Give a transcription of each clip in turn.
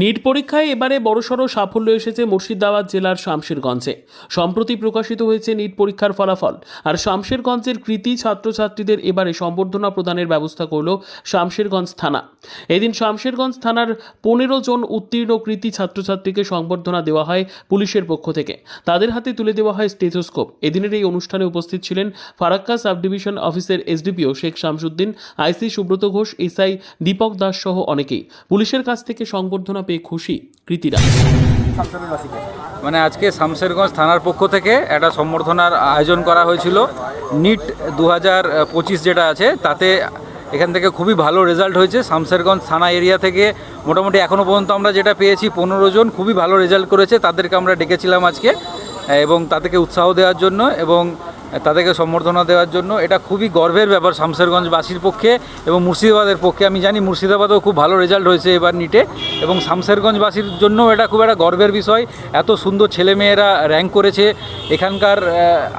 NEET পরীক্ষায় এবারে বড়সড় সাফল্য এসেছে মুর্শিদাবাদ জেলার শামশেরগঞ্জে। সম্প্রতি প্রকাশিত হয়েছে নিট পরীক্ষার ফলাফল। আর শামশেরগঞ্জের কৃতি ছাত্রছাত্রীদের এবারে সম্বর্ধনা প্রদানের ব্যবস্থা করল শামশেরগঞ্জ থানা। এদিন শামশেরগঞ্জ থানার পনেরো জন উত্তীর্ণ কৃতি ছাত্রছাত্রীকে সংবর্ধনা দেওয়া হয় পুলিশের পক্ষ থেকে। তাদের হাতে তুলে দেওয়া হয় স্টেথোস্কোপ। এদিনের এই অনুষ্ঠানে উপস্থিত ছিলেন ফারাক্কা সাব ডিভিশন অফিসের SDPO Sheikh Shamsuddin, IC Subrata Ghosh, SI Dipak Das সহ অনেকেই। পুলিশের কাছ থেকে সংবর্ধনা পেয়ে খুশি কৃতিরা। মানে আজকে শামশেরগঞ্জ থানার পক্ষ থেকে একটা সম্বর্ধনার আয়োজন করা হয়েছিল। নিট দু হাজার পঁচিশ যেটা আছে, তাতে এখান থেকে খুবই ভালো রেজাল্ট হয়েছে। শামশেরগঞ্জ থানা এরিয়া থেকে মোটামুটি এখনও পর্যন্ত আমরা যেটা পেয়েছি, পনেরো জন খুবই ভালো রেজাল্ট করেছে। তাদেরকে আমরা ডেকেছিলাম আজকে, এবং তাদেরকে উৎসাহ দেওয়ার জন্য এবং তাদেরকে সম্বর্ধনা দেওয়ার জন্য। এটা খুবই গর্বের ব্যাপার শামশেরগঞ্জবাসীর পক্ষে এবং মুর্শিদাবাদের পক্ষে। আমি জানি মুর্শিদাবাদেও খুব ভালো রেজাল্ট হয়েছে এবার নিটে এবং শামশেরগঞ্জবাসীর জন্য এটা খুব একটা গর্বের বিষয়। এত সুন্দর ছেলেমেয়েরা র্যাঙ্ক করেছে। এখানকার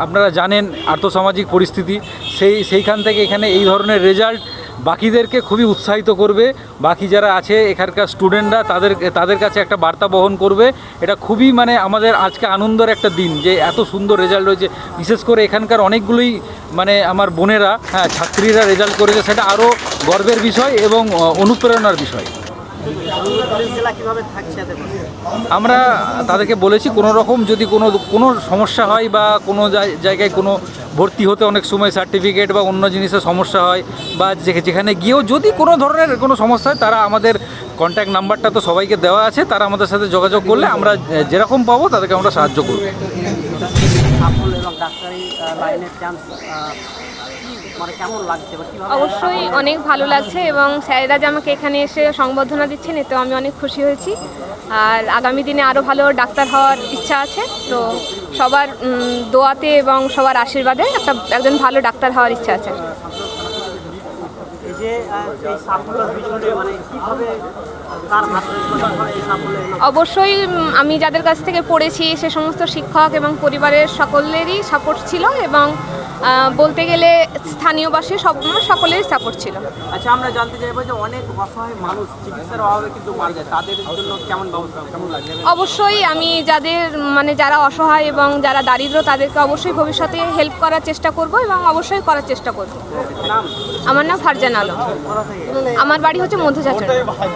আপনারা জানেন আর্থসামাজিক পরিস্থিতি। সেই, সেইখান থেকে এখানে এই ধরনের রেজাল্ট বাকিদেরকে খুবই উৎসাহিত করবে। বাকি যারা আছে, এখানকার স্টুডেন্টরা তাদের তাদের কাছে একটা বার্তা বহন করবে। এটা খুবই মানে আমাদের আজকে আনন্দের একটা দিন যে এত সুন্দর রেজাল্ট রয়েছে। বিশেষ করে এখানকার অনেকগুলোই মানে আমার বোনেরা হ্যাঁ ছাত্রীরা রেজাল্ট করেছে, সেটা আরও গর্বের বিষয় এবং অনুপ্রেরণার বিষয়? আমরা তাদেরকে বলেছি, কোনো রকম যদি কোনো কোনো সমস্যা হয় বা কোনো জায়- জায়গায় কোনো ভর্তি হতে অনেক সময় সার্টিফিকেট বা অন্য জিনিসের সমস্যা হয় বা যেখানে গিয়েও যদি কোনো ধরনের কোনো সমস্যা হয়, তারা আমাদের কন্ট্যাক্ট নাম্বারটা তো সবাইকে দেওয়া আছে, তারা আমাদের সাথে যোগাযোগ করলে আমরা যেরকম পাবো তাদেরকে আমরা সাহায্য করব। অবশ্যই অনেক ভালো লাগছে এবং স্যারেরা যে আমাকে এখানে এসে সংবর্ধনা দিচ্ছেন, এতেও আমি অনেক খুশি হয়েছি। আর আগামী দিনে আরও ভালো ডাক্তার হওয়ার ইচ্ছা আছে, তো সবার দোয়াতে এবং সবার আশীর্বাদে একটা, একজন ভালো ডাক্তার হওয়ার ইচ্ছা আছে। মানে? অবশ্যই আমি যাদের কাছ থেকে পড়েছি, সে সমস্ত শিক্ষক এবং পরিবারের সকলেরই সাপোর্ট ছিল এবং বলতে গেলে স্থানীয়বাসী সব সকলেরই সাপোর্ট ছিল। আচ্ছা আমরা জানতে চাইব যে অনেক অসহায় মানুষ চিকিৎসার অভাবে কিন্তু মারা যায়। তাদের জন্য কেমন ব্যবস্থা কেমন লাগবে? অবশ্যই আমি যাদের মানে যারা অসহায় এবং যারা দারিদ্র তাদেরকে অবশ্যই ভবিষ্যতে হেল্প করার চেষ্টা করব এবং অবশ্যই করার চেষ্টা করব। আমার নাম ফারজান আলম। আমার বাড়ি হচ্ছে মধ্যচাচড়া